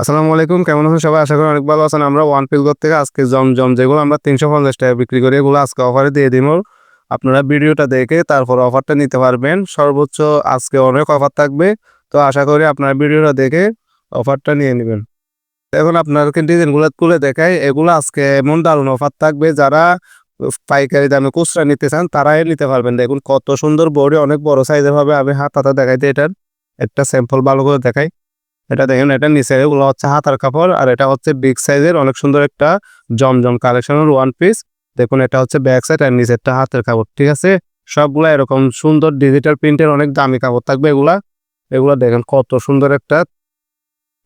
আসসালামু আলাইকুম, কেমন আছেন সবাই? আশা করি অনেক ভালো আছেন। আমরা ওয়ান পিলগর থেকে আজকে জমজম যেগুলো আমরা তিনশো পঞ্চাশ টাকা বিক্রি করি, এগুলো আজকে অফারে দিয়ে দিব। আপনারা ভিডিওটা দেখে তারপর অফারটা নিতে পারবেন। সর্বোচ্চ আজকে অনেক অফার থাকবে। তো আশা করি আপনারা ভিডিওটা দেখে অফারটা নিয়ে নেবেন। এখন আপনাদেরকে ডিজাইনগুলো তুলে দেখাই। এগুলো আজকে এমন দারুণ অফার থাকবে। যারা পাইকারি দামে খুচরা নিতে চান, তারাই নিতে পারবেন। দেখুন কত সুন্দর বডি, অনেক বড় সাইজের হবে। আমি হাত হাতে দেখাইতে এটার। একটা স্যাম্পল ভালো করে দেখাই। এটা দেখেন, এটা নিচে এগুলো হচ্ছে হাতার কাপড়, আর এটা হচ্ছে বিগ সাইজের অনেক সুন্দর একটা জমজম কালেকশনের ওয়ান পিস দেখুন, এটা হচ্ছে ব্যাক সাইড আর নিচেরটা হাতের কাপড়, ঠিক আছে? সবগুলা এরকম সুন্দর ডিজিটাল প্রিন্টের অনেক দামি কাপড় থাকবে এগুলা। এগুলা দেখেন, কত সুন্দর একটা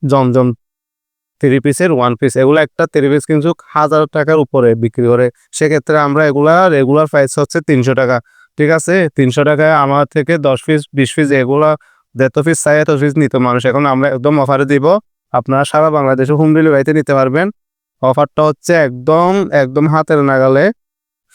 জমজম থ্রি পিসের ওয়ান পিস এগুলো একটা থ্রি পিস কিন্তু হাজার টাকার উপরে বিক্রি করে। সেক্ষেত্রে আমরা এগুলা রেগুলার প্রাইস হচ্ছে তিনশো টাকা, ঠিক আছে? তিনশো টাকায় আমার থেকে দশ পিস বিশ পিস এগুলা দেড় অফিস চাই এত অফিস নিত মানুষ এখন আমরা একদম অফারে দিব। আপনারা সারা বাংলাদেশে হোম ডেলিভারিতে নিতে পারবেন। অফারটা হচ্ছে একদম একদম হাতের নাগালে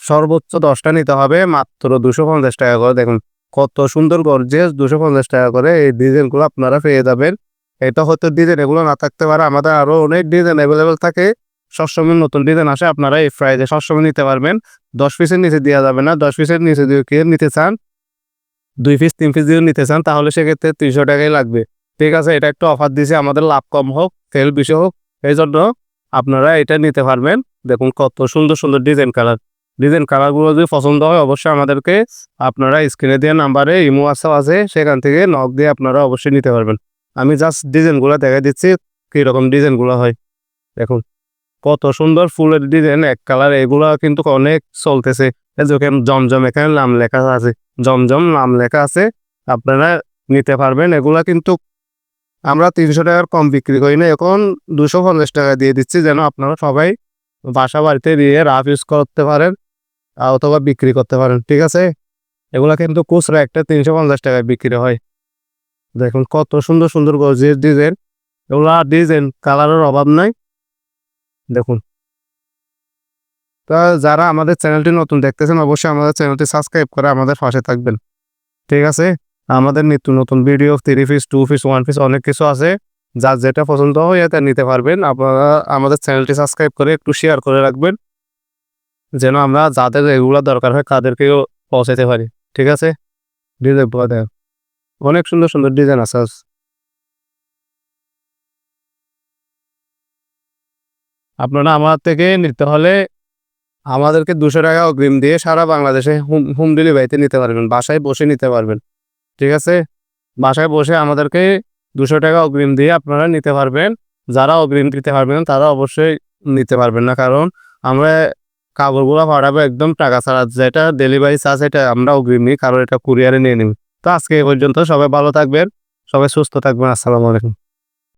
সর্বোচ্চ দশটা নিতে হবে। মাত্র দুশো পঞ্চাশ টাকা করে। দেখুন, কত সুন্দর গর্জেস দুশো পঞ্চাশ টাকা করে এই ডিজাইনগুলো আপনারা পেয়ে যাবেন। এটা হয়তো ডিজাইন এগুলো না থাকতে পারে। আমাদের আরও অনেক ডিজাইন অ্যাভেলেবেল থাকে। সবসময় নতুন ডিজাইন আসে, আপনারা এই প্রাইজে সবসময় নিতে পারবেন। দশ পিসের নিচে দেওয়া যাবে না। দশ পিসের নিচে দিয়ে কে নিতে চান দুই পিস তিন পিস যদি নিতে চান, তাহলে সেক্ষেত্রে তিনশো টাকাই লাগবে। ঠিক আছে, এটা একটু অফার দিছে, আমাদের লাভ কম হোক সেল বেশি হোক এই জন্য আপনারা এটা নিতে পারবেন। দেখুন কত সুন্দর সুন্দর ডিজাইন কালার ডিজাইন কালারগুলো যদি পছন্দ হয়, অবশ্যই আমাদেরকে আপনারা স্ক্রিনে দেওয়া নাম্বারে ইমো হোয়াটসঅ্যাপ আছে, সেখান থেকে নক দিয়ে আপনারা অবশ্যই নিতে পারবেন। আমি জাস্ট ডিজাইনগুলো দেখা দিচ্ছি, কীরকম ডিজাইনগুলো হয়। দেখুন। কত সুন্দর ফুলের ডিজাইন এক কালার এগুলা কিন্তু অনেক চলতেছে। জমজম এখানে নাম লেখা আছে। জমজম নাম লেখা আছে, আপনারা নিতে পারবেন। এগুলা কিন্তু আমরা তিনশো টাকার কম বিক্রি করি না। এখন দুশো পঞ্চাশ টাকা দিয়ে দিচ্ছি যেন আপনারা সবাই বাসা বাড়িতে দিয়ে রাফ ইউজ করতে পারেন, অথবা বিক্রি করতে পারেন। ঠিক আছে? এগুলা কিন্তু খুচরা একটা তিনশো পঞ্চাশ টাকায় বিক্রি হয়। দেখুন কত সুন্দর সুন্দর গজির ডিজাইন এগুলা ডিজাইন কালারের অভাব নাই। দেখুন। তা যারা আমাদের চ্যানেলটি নতুন দেখতেছেন, অবশ্যই আমাদের চ্যানেলটি সাবস্ক্রাইব করে আমাদের পাশে থাকবেন। ঠিক আছে? আমাদের নিত্য নতুন video three piece two piece one piece অনেক কিছু আছে। যার যেটা পছন্দ হয় এটা নিতে পারবেন। আপনারা আমাদের চ্যানেলটি সাবস্ক্রাইব করে একটু শেয়ার করে রাখবেন। যেন আমরা যাদের এগুলো দরকার হয় তাদেরকেও পৌঁছাতে পারি। ঠিক আছে? ডিজাইন অনেক সুন্দর সুন্দর ডিজাইন আছে আপনারা আমার থেকে নিতে হলে আমাদেরকে দুশো টাকা অগ্রিম দিয়ে সারা বাংলাদেশে হোম হোম ডেলিভারিতে নিতে পারবেন, বাসায় বসে নিতে পারবেন, ঠিক আছে? বাসায় বসে আমাদেরকে দুশো টাকা অগ্রিম দিয়ে আপনারা নিতে পারবেন, যারা অগ্রিম দিতে পারবেন তারা অবশ্যই নিতে পারবেন না, কারণ আমরা কাপড়গুলো পাঠাবো একদম টাকা ছাড়া, যেটা ডেলিভারি চার্জ এটা আমরা অগ্রিম নিই, কারণ এটা কুরিয়ারে নিয়ে নিব তো আজকে এই পর্যন্ত সবাই ভালো থাকবেন, সবাই সুস্থ থাকবেন, আসসালামু আলাইকুম।